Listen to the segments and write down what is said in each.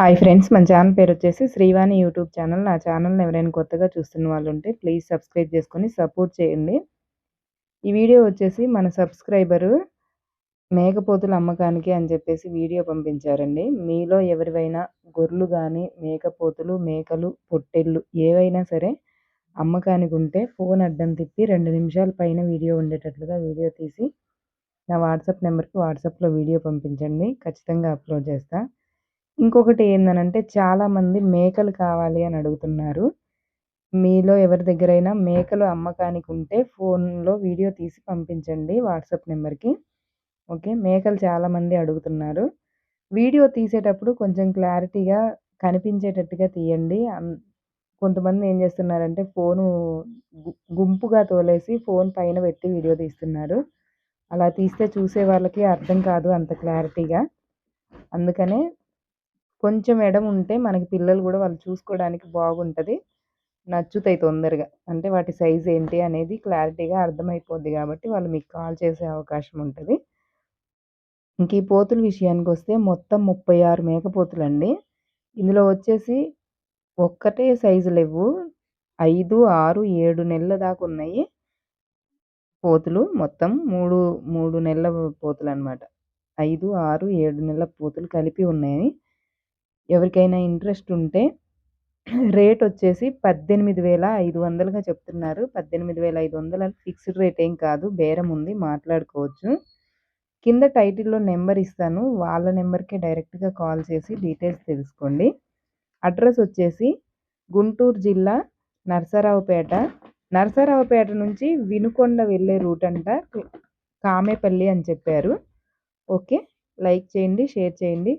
Hi friends మన channel పేరు వచ్చేసి శ్రీవాణి యూట్యూబ్ ఛానల్ నా ఛానల్ని ఎవరైనా కొత్తగా చూస్తున్న వాళ్ళు ఉంటే ప్లీజ్ సబ్స్క్రైబ్ చేసుకొని సపోర్ట్ చేయండి. ఈ వీడియో వచ్చేసి మన సబ్స్క్రైబరు మేకపోతుల అమ్మకానికి అని చెప్పేసి వీడియో పంపించారండి. మీలో ఎవరివైనా గొర్రెలు కానీ మేకపోతులు మేకలు పొట్టెళ్ళు ఏవైనా సరే అమ్మకానికి ఉంటే ఫోన్ అడ్డం తిప్పి రెండు నిమిషాల పైన వీడియో ఉండేటట్లుగా వీడియో తీసి నా వాట్సాప్ నెంబర్కి వాట్సాప్లో వీడియో పంపించండి. ఖచ్చితంగా అప్లోడ్ చేస్తాను ఇంకొకటి ఏందనంటే చాలామంది మేకలు కావాలి అని అడుగుతున్నారు. మీలో ఎవరి దగ్గరైనా మేకలు అమ్మకానికి ఉంటే ఫోన్లో వీడియో తీసి పంపించండి వాట్సాప్ నెంబర్కి. ఓకే? మేకలు చాలామంది అడుగుతున్నారు. వీడియో తీసేటప్పుడు కొంచెం క్లారిటీగా కనిపించేటట్టుగా తీయండి. కొంతమంది ఏం చేస్తున్నారంటే ఫోను గుంపుగా తోలేసి ఫోన్ పైన పెట్టి వీడియో తీస్తున్నారు. అలా తీస్తే చూసే వాళ్ళకి అర్థం కాదు అంత క్లారిటీగా. అందుకనే కొంచెం ఎడం ఉంటే మనకి పిల్లలు కూడా వాళ్ళు చూసుకోవడానికి బాగుంటుంది. నచ్చుతాయి తొందరగా. అంటే వాటి సైజ్ ఏంటి అనేది క్లారిటీగా అర్థమైపోద్ది కాబట్టి వాళ్ళు మీకు కాల్ చేసే అవకాశం ఉంటుంది. ఇంక ఈ పోతుల విషయానికి వస్తే మొత్తం ముప్పై ఆరు మేకపోతులు అండి ఇందులో వచ్చేసి ఒక్కటే సైజు లేవు. ఐదు ఆరు ఏడు నెలల దాకా ఉన్నాయి పోతులు. మొత్తం మూడు మూడు నెలల పోతులు అనమాట ఐదు ఆరు ఏడు నెలల పోతులు కలిపి ఉన్నాయి. ఎవరికైనా ఇంట్రెస్ట్ ఉంటే రేట్ వచ్చేసి పద్దెనిమిది వేల ఐదు వందలుగా చెప్తున్నారు. పద్దెనిమిది వేల ఐదు వందలు ఫిక్స్డ్ రేట్ ఏం కాదు. బేరం ఉంది. మాట్లాడుకోవచ్చు. కింద టైటిల్లో నెంబర్ ఇస్తాను. వాళ్ళ నెంబర్కే డైరెక్ట్గా కాల్ చేసి డీటెయిల్స్ తెలుసుకోండి. అడ్రస్ వచ్చేసి గుంటూరు జిల్లా నరసరావుపేట. నరసరావుపేట నుంచి వినుకొండ వెళ్ళే రూట్ అంట కామేపల్లి అని చెప్పారు. ఓకే. లైక్ చేయండి షేర్ చేయండి.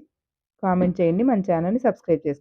కామెంట్ చేయండి. మన ఛానల్ని సబ్స్క్రైబ్ చేసుకోండి.